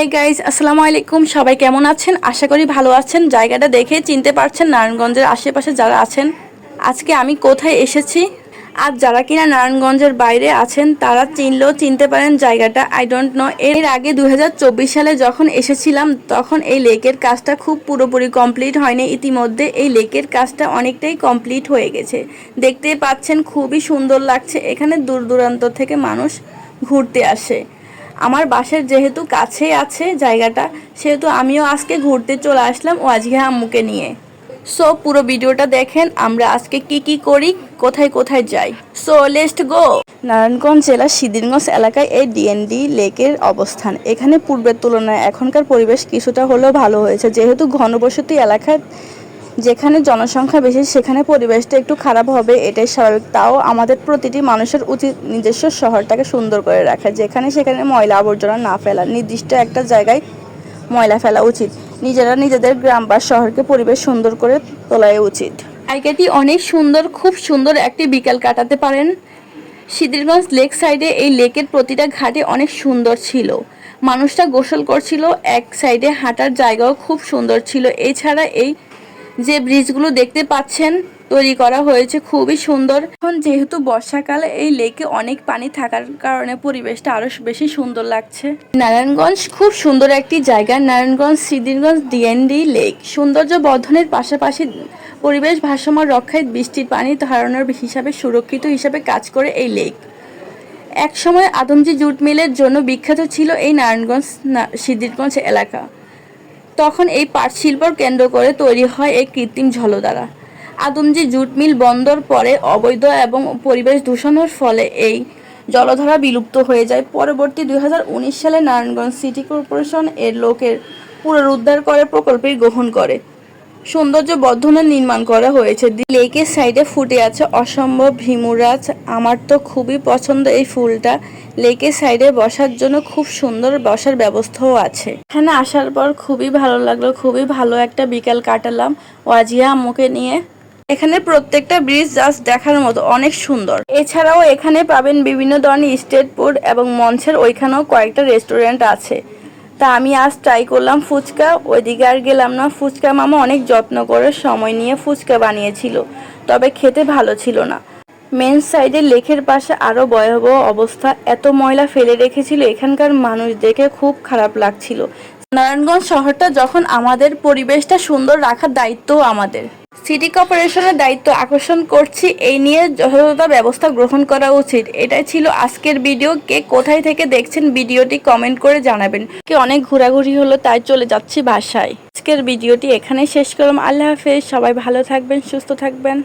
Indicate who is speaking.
Speaker 1: এই গাইজ আসসালামু আলাইকুম। সবাই কেমন আছেন? আশা করি ভালো আছেন। জায়গাটা দেখে চিনতে পারছেন নারায়ণগঞ্জের আশেপাশে যারা আছেন। আজকে আমি কোথায় এসেছি? আর যারা কিনা নারায়ণগঞ্জের বাইরে আছেন, তারা চিনলেও চিনতে পারেন জায়গাটা। আই ডোন্ট নো এর আগে দু হাজার চব্বিশ সালে যখন এসেছিলাম, তখন এই লেকের কাজটা খুব পুরোপুরি কমপ্লিট হয়নি। ইতিমধ্যে এই লেকের কাজটা অনেকটাই কমপ্লিট হয়ে গেছে। দেখতেই পাচ্ছেন, খুবই সুন্দর লাগছে। এখানে দূর দূরান্ত থেকে মানুষ ঘুরতে আসে। আমার বাসার যেহেতু কাছেই আছে জায়গাটা, সেহেতু আমিও আজকে ঘুরতে চলে আসলাম ওয়াজিহা আম্মুকে নিয়ে। সো পুরো ভিডিওটা দেখেন, আমরা আজকে কি কি করি, কোথায় কোথায় যাই। সো লেস্ট গো নারায়ণগঞ্জ জেলার সিদিরগঞ্জ এলাকায় এই ডিএনডি লেকের অবস্থান। এখানে পূর্বের তুলনায় এখনকার পরিবেশ কিছুটা হলেও ভালো হয়েছে। যেহেতু ঘনবসতি এলাকায় যেখানে জনসংখ্যা বেশি, সেখানে পরিবেশটা একটু খারাপ হবে, এটাই স্বাভাবিক। তাও আমাদের প্রতিটি মানুষের উচিত নিজস্ব শহরটাকে সুন্দর করে রাখা, যেখানে সেখানে ময়লা আবর্জনা না ফেলা। নির্দিষ্ট একটা জায়গায় ময়লা ফেলা উচিত। নিজেরা নিজেদের গ্রাম বা শহরকে পরিবেশ সুন্দর করে তোলাই উচিত। জায়গাটি অনেক সুন্দর, খুব সুন্দর একটি বিকেল কাটাতে পারেন। সিদিরগঞ্জ লেক সাইডে এই লেকের প্রতিটা ঘাটে অনেক সুন্দর ছিল। মানুষটা গোসল করছিল, এক সাইডে হাঁটার জায়গাও খুব সুন্দর ছিল। এছাড়া এই যে ব্রিজগুলো দেখতে পাচ্ছেন, তৈরি করা হয়েছে খুবই সুন্দর। এখন যেহেতু বর্ষাকালে, এই লেকে অনেক পানি থাকার কারণে পরিবেশটা আরও বেশি সুন্দর লাগছে। নারায়ণগঞ্জ খুব সুন্দর একটি জায়গা, নারায়ণগঞ্জ সিদ্দিরগঞ্জ ডিএনডি লেক। সৌন্দর্য বর্ধনের পাশাপাশি পরিবেশ ভারসাম্য রক্ষায় বৃষ্টির পানি ধারণার হিসাবে সুরক্ষিত হিসাবে কাজ করে এই লেক। একসময় আদমজি জুট মিলের জন্য বিখ্যাত ছিল এই নারায়ণগঞ্জ সিদ্দিরগঞ্জ এলাকা। তখন এই পাট শিল্পর কেন্দ্র করে তৈরি হয় এই কৃত্রিম ঝলদারা। আদমজি জুট মিল বন্দর পরে অবৈধ এবং পরিবেশ দূষণের ফলে এই জলধারা বিলুপ্ত হয়ে যায়। পরবর্তী দুই হাজার উনিশ সালে নারায়ণগঞ্জ সিটি কর্পোরেশন এর লোকের পুনরুদ্ধার করে প্রকল্পে গ্রহণ করে। সৌন্দর্য বর্ধনে নির্মাণ করা হয়েছে। লেকের সাইডে ফুটে আছে অসম্ভব ভীমুরাজ আমার তো খুবই পছন্দ এই ফুলটা। লেকের সাইডে বসার জন্য খুব সুন্দর বসার ব্যবস্থাও আছে। এখানে আসার পর খুবই ভালো লাগল, খুবই ভালো একটা বিকাল কাটালাম ওয়াজিয়া আম্মুকে নিয়ে। এখানে প্রত্যেকটা ব্রিজ জাস্ট দেখার মতো, অনেক সুন্দর। এছাড়াও এখানে পাবেন বিভিন্ন ধরনের স্টেট ফুড এবং মঞ্চের ওইখানেও কয়েকটা রেস্টুরেন্ট আছে। তা আমি আজ ট্রাই করলাম ফুচকা, ওইদিকে আর গেলাম না। ফুচকা মামা অনেক যত্ন করে সময় নিয়ে ফুচকা বানিয়েছিল, তবে খেতে ভালো ছিল না। মেন সাইডে লেখের পাশে আরও ভয়াবহ অবস্থা, এত ময়লা ফেলে রেখেছিল, এখানকার মানুষ দেখে খুব খারাপ লাগছিল। নারায়ণগঞ্জ শহরটা যখন আমাদের পরিবেশটা সুন্দর রাখার দায়িত্বও আমাদের। সিটি কর্পোরেশনের দায়িত্ব আকর্ষণ করছি, এই নিয়ে যথাযথ ব্যবস্থা গ্রহণ করা উচিত। এটাই ছিল আজকের ভিডিও। কে কোথায় থেকে দেখছেন ভিডিওটি কমেন্ট করে জানাবেন। কে অনেক ঘোরাঘুরি হলো তাই চলে যাচ্ছি বাসায়। আজকের ভিডিওটি এখানেই শেষ করলাম। আল্লাহ হাফেজ। সবাই ভালো থাকবেন, সুস্থ থাকবেন।